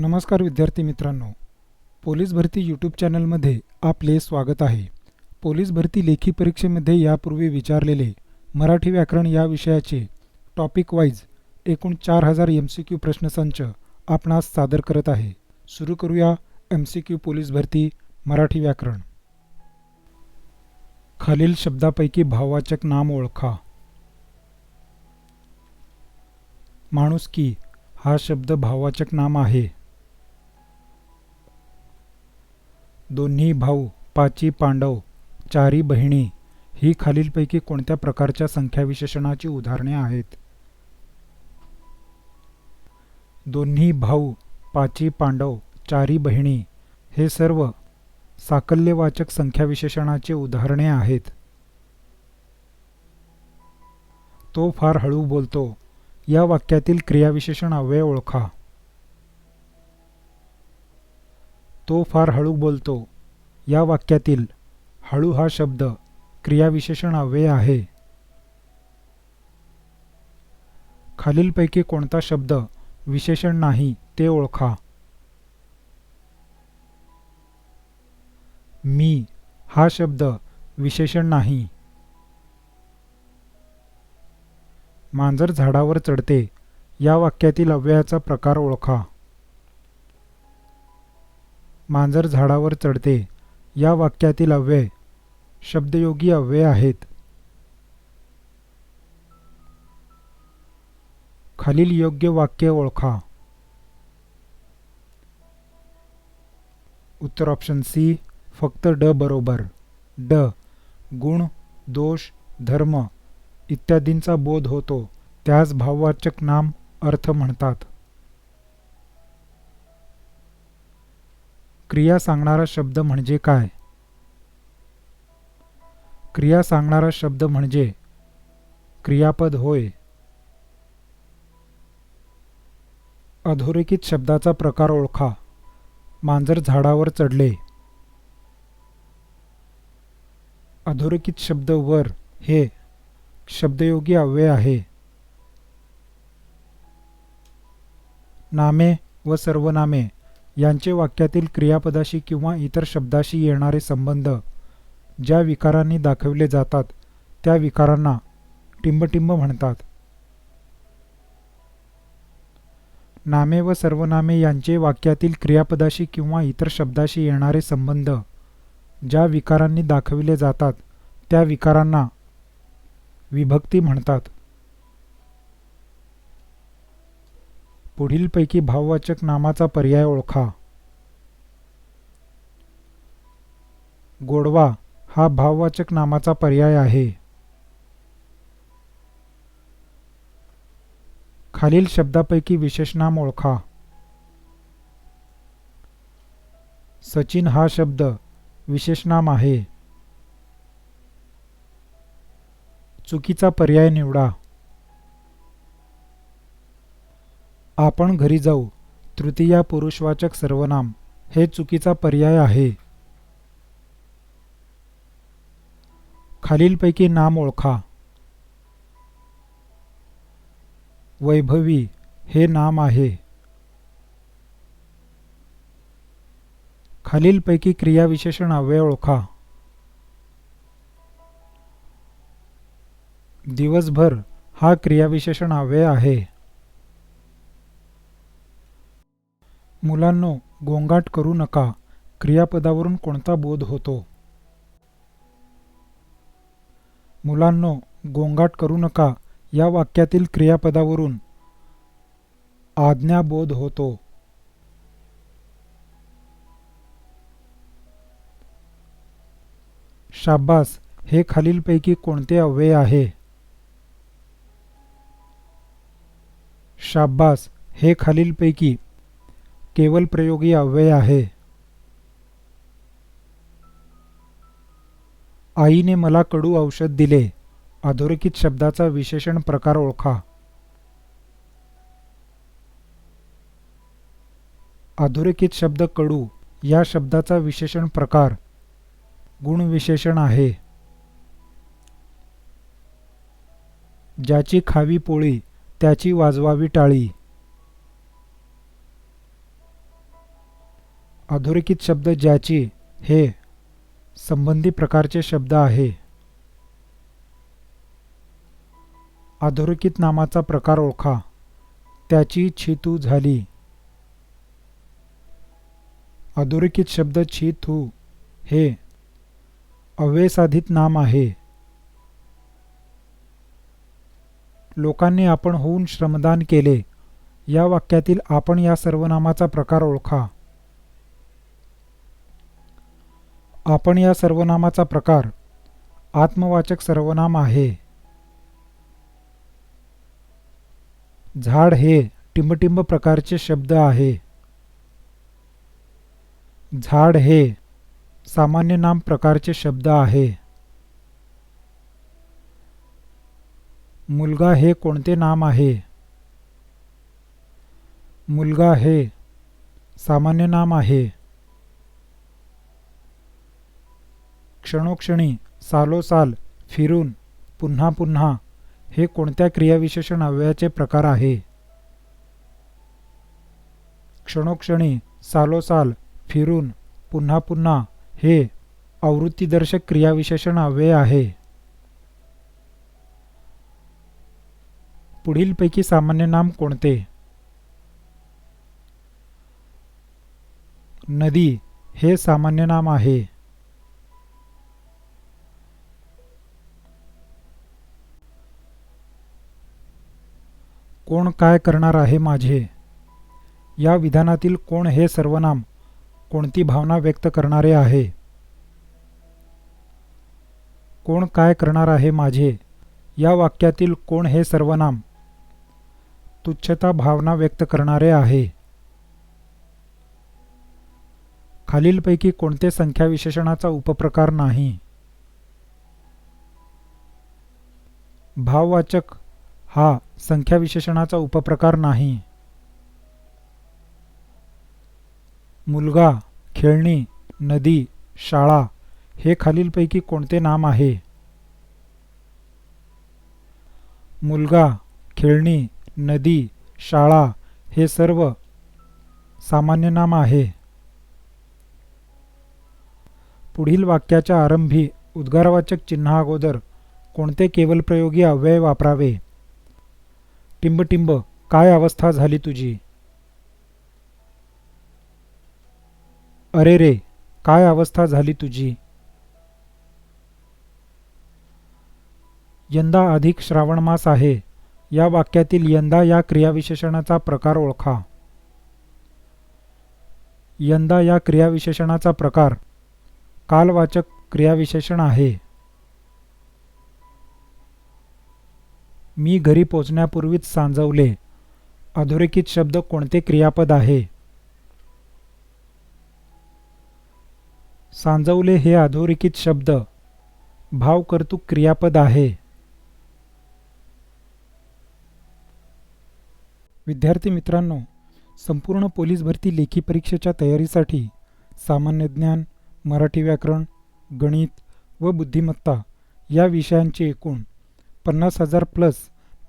नमस्कार विद्यार्थी मित्रांनो. पोलीस भरती यूट्यूब चॅनलमध्ये आपले स्वागत आहे. पोलीस भरती लेखी परीक्षेमध्ये यापूर्वी विचारलेले मराठी व्याकरण या विषयाचे टॉपिक वाईज एकूण चार हजार एम सी क्यू प्रश्नसंच आपणास सादर करत आहे. सुरू करूया एम सी क्यू पोलीस भरती मराठी व्याकरण. खालील शब्दापैकी भाववाचक नाम ओळखा. माणुसकी हा शब्द भाववाचक नाम आहे. दोन्ही भाऊ पाची पांडव चारी बहिणी ही खालीलपैकी कोणत्या प्रकारच्या संख्याविशेषणाची उदाहरणे आहेत? दोन्ही भाऊ पाची पांडव चारी बहिणी हे सर्व साकल्यवाचक संख्याविशेषणाचे उदाहरणे आहेत. तो फार हळू बोलतो या वाक्यातील क्रियाविशेषण अव्यय ओळखा. तो फार हळू बोलतो. या वाक्यातील हळू हा शब्द क्रियाविशेषण अव्यय आहे. खालीलपैकी कोणता शब्द विशेषण नाही ते ओळखा. मी हा शब्द विशेषण नाही. मांजर झाडावर चढते. या वाक्यातील अव्ययाचा प्रकार ओळखा. मांजर झाडावर चढते. या वाक्यातील अव्यय शब्दयोगी अव्यय आहेत. खालील योग्य वाक्य ओळखा. उत्तर ऑप्शन सी फक्त ड बरोबर. ड गुण दोष धर्म इत्यादींचा बोध होतो. त्यास भाववाचक नाम अर्थ म्हणतात. क्रिया सांगणारा शब्द म्हणजे काय? क्रिया सांगणारा शब्द म्हणजे क्रियापद होय. अधोरेखित शब्दाचा प्रकार ओळखा. मांजर झाडावर चढले. अधोरेखित शब्द वर हे शब्दयोगी अव्यय आहे. नामे व सर्वनामे. यांचे वाक्यातील क्रियापदाशी किंवा इतर शब्दाशी येणारे संबंध ज्या विकारांनी दाखविले जातात त्या विकारांना टिंबटिंब म्हणतात. नामे व सर्वनामे यांचे वाक्यातील क्रियापदाशी किंवा इतर शब्दाशी येणारे संबंध ज्या विकारांनी दाखविले जातात त्या विकारांना विभक्ती म्हणतात. पुढीलपैकी भाववाचक नामाचा पर्याय ओळखा. गोडवा हा भाववाचक नामाचा पर्याय आहे. खालील शब्दापैकी विशेषनाम ओळखा. सचिन हा शब्द विशेषनाम आहे. चुकीचा पर्याय निवडा. आपण घरी जाऊ. तृतीया पुरुषवाचक सर्वनाम. हे चुकीचा पर्याय आहे. खालीलपैकी नाम ओळखा. वैभवी. हे नाम आहे. खालीलपैकी क्रियाविशेषण अव्यय ओळखा. दिवसभर हा क्रियाविशेषण अव्यय आहे. मुलांनो गोंगाट करू नका. क्रियापदावरून कोणता बोध होतो? मुलांनो गोंगाट करू नका. या वाक्यातील क्रियापदावरून आज्ञाबोध होतो. शाब्बास हे खालीलपैकी कोणते अव्यय आहे? शाब्बास हे खालीलपैकी केवल प्रयोगी अव्यय आहे. आईने मला कडू औषध दिले. अधोरेखित शब्दाचा विशेषण प्रकार ओळखा. अधोरेखित शब्द कडू या शब्दाचा विशेषण प्रकार. गुणविशेषण आहे. ज्याची खावी पोळी त्याची वाजवावी टाळी. अधोरेखित शब्द ज्याची हे संबंधी प्रकारचे शब्द आहे. अधोरेखित नामाचा प्रकार ओळखा. त्याची छितू झाली. अधोरेखित शब्द छी हे अव्यसाधित नाम आहे. लोकांनी आपण होऊन श्रमदान केले. या वाक्यातील आपण या सर्वनामाचा प्रकार ओळखा. आपण या सर्वनामाचा प्रकार आत्मवाचक सर्वनाम आहे. झाड हे टिंबटिंब प्रकारचे शब्द आहे. झाड हे सामान्य नाम प्रकारचे शब्द आहे. मुलगा हे कोणते नाम आहे? मुलगा हे सामान्य नाम आहे. क्षणोक्षणी सालोसाल फिरून पुन्हा पुन्हा हे कोणत्या क्रियाविशेषण अव्ययाचे प्रकार आहे? क्षणोक्षणी सालोसाल फिरून पुन्हा पुन्हा हे आवृत्तीदर्शक क्रियाविशेषण अव्यय आहे. पुढीलपैकी सामान्य नाम कोणते? नदी हे सामान्य नाम आहे. कोण काय करणार आहे माझे? या विधानातील कोण हे सर्वनाम? कोणती भावना व्यक्त करणारे आहे? कोण काय करणार आहे माझे? या वाक्यातील कोण हे सर्वनाम? तुच्छता भावना व्यक्त करणारे आहे. खालीलपैकी कोणते संख्या विशेषणाचा उपप्रकार नाही? भाववाचक हा संख्या विशेषणाचा उपप्रकार नाही. मुलगा खेळणी नदी शाळा हे खालीलपैकी कोणते नाम आहे? मुलगा खेळणी नदी शाळा हे सर्व सामान्य नाम आहे. पुढील वाक्याच्या आरंभी उद्गारवाचक चिन्हाअगोदर कोणते केवलप्रयोगी अव्यय वापरावे? टिंबटिंब काय अवस्था झाली तुझी? अरे रे काय अवस्था झाली तुझी? यंदा अधिक श्रावण मास आहे. या वाक्यातील यंदा या क्रियाविशेषणाचा प्रकार ओळखा. यंदा या क्रियाविशेषणाचा प्रकार. कालवाचक क्रियाविशेषण आहे. मी घरी पोचण्यापूर्वीच सांजवले. अधोरेखित शब्द कोणते क्रियापद आहे? सांजवले हे अधोरेखित शब्द. भावकर्तुक क्रियापद आहे. विद्यार्थी मित्रांनो संपूर्ण पोलीस भरती लेखी परीक्षेच्या तयारीसाठी सामान्य ज्ञान मराठी व्याकरण गणित व बुद्धिमत्ता या विषयांची एकूण पन्नास हजार plus